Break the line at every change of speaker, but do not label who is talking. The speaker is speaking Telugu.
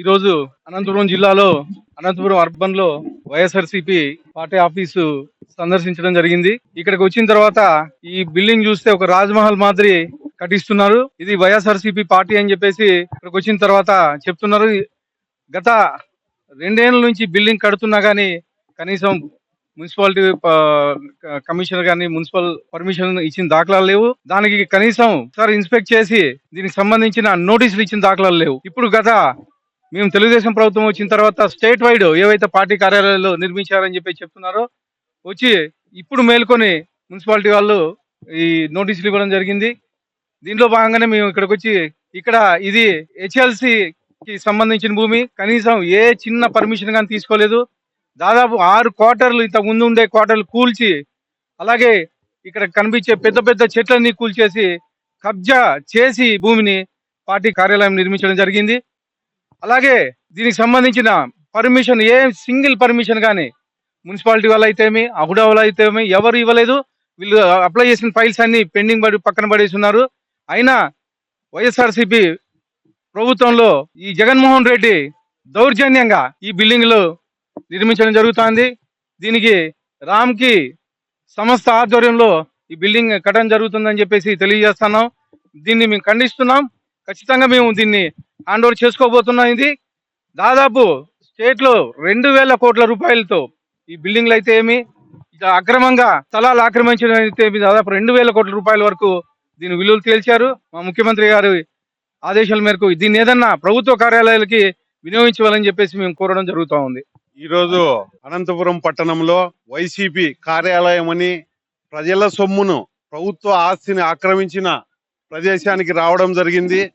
ఈరోజు అనంతపురం జిల్లాలో అనంతపురం అర్బన్లో వైఎస్ఆర్సీపీ పార్టీ ఆఫీసు సందర్శించడం జరిగింది. ఇక్కడికి వచ్చిన తర్వాత ఈ బిల్డింగ్ చూస్తే ఒక రాజ్మహల్ మాదిరి కట్టిస్తున్నారు. ఇది వైఎస్ఆర్సీపీ పార్టీ అని చెప్పేసి ఇక్కడికి వచ్చిన తర్వాత చెప్తున్నారు. గత రెండేళ్ళ నుంచి బిల్డింగ్ కడుతున్నా కానీ కనీసం మున్సిపాలిటీ కమిషనర్ గానీ మున్సిపల్ పర్మిషన్ ఇచ్చిన దాఖలాలు లేవు. దానికి కనీసం సార్ ఇన్స్పెక్ట్ చేసి దీనికి సంబంధించిన నోటీసులు ఇచ్చిన దాఖలాలు లేవు. ఇప్పుడు గత మేము తెలుగుదేశం ప్రభుత్వం వచ్చిన తర్వాత స్టేట్ వైడ్ ఏవైతే పార్టీ కార్యాలయాలు నిర్మించారని చెప్పి చెప్తున్నారో వచ్చి ఇప్పుడు మేల్కొని మున్సిపాలిటీ వాళ్ళు ఈ నోటీసులు ఇవ్వడం జరిగింది. దీంట్లో భాగంగానే మేము ఇక్కడికి వచ్చి ఇక్కడ ఇది హెచ్ఎల్సికి సంబంధించిన భూమి. కనీసం ఏ చిన్న పర్మిషన్ కానీ తీసుకోలేదు. దాదాపు ఆరు క్వార్టర్లు ఇంత ముందు ఉండే క్వార్టర్లు కూల్చి అలాగే ఇక్కడ కనిపించే పెద్ద పెద్ద చెట్లన్నీ కూల్చేసి కబ్జా చేసి భూమిని పార్టీ కార్యాలయం నిర్మించడం జరిగింది. అలాగే దీనికి సంబంధించిన పర్మిషన్ ఏ సింగిల్ పర్మిషన్ కానీ మున్సిపాలిటీ వాళ్ళు అయితేమి అహుడా వాళ్ళు అయితేమి ఎవరు ఇవ్వలేదు. వీళ్ళు అప్లై చేసిన ఫైల్స్ అన్ని పెండింగ్ పడి పక్కన పడేస్తున్నారు అయినా వైఎస్ఆర్సీపీ ప్రభుత్వంలో ఈ జగన్మోహన్ రెడ్డి దౌర్జన్యంగా ఈ బిల్డింగ్లు నిర్మించడం జరుగుతోంది. దీనికి రామ్కి సంస్థ ఆధ్వర్యంలో ఈ బిల్డింగ్ కట్టడం జరుగుతుందని చెప్పేసి తెలియజేస్తున్నాం. దీన్ని మేము ఖండిస్తున్నాం. ఖచ్చితంగా మేము దీన్ని హ్యాండ్ ఓవర్ చేసుకోబోతున్నది దాదాపు స్టేట్లో రెండు వేల కోట్ల రూపాయలతో ఈ బిల్డింగ్లు అయితే ఏమి ఇక అక్రమంగా స్థలాలు ఆక్రమించడం అయితే దాదాపు రెండు వేల కోట్ల రూపాయల వరకు దీని విలువలు తేల్చారు. మా ముఖ్యమంత్రి గారు ఆదేశాల మేరకు దీన్ని ఏదన్నా ప్రభుత్వ కార్యాలయాలకి వినియోగించాలని చెప్పేసి మేము కోరడం జరుగుతూ ఉంది.
ఈ రోజు అనంతపురం పట్టణంలో వైసీపీ కార్యాలయం అని ప్రజల సొమ్మును ప్రభుత్వ ఆస్తిని ఆక్రమించిన ప్రదేశానికి రావడం జరిగింది.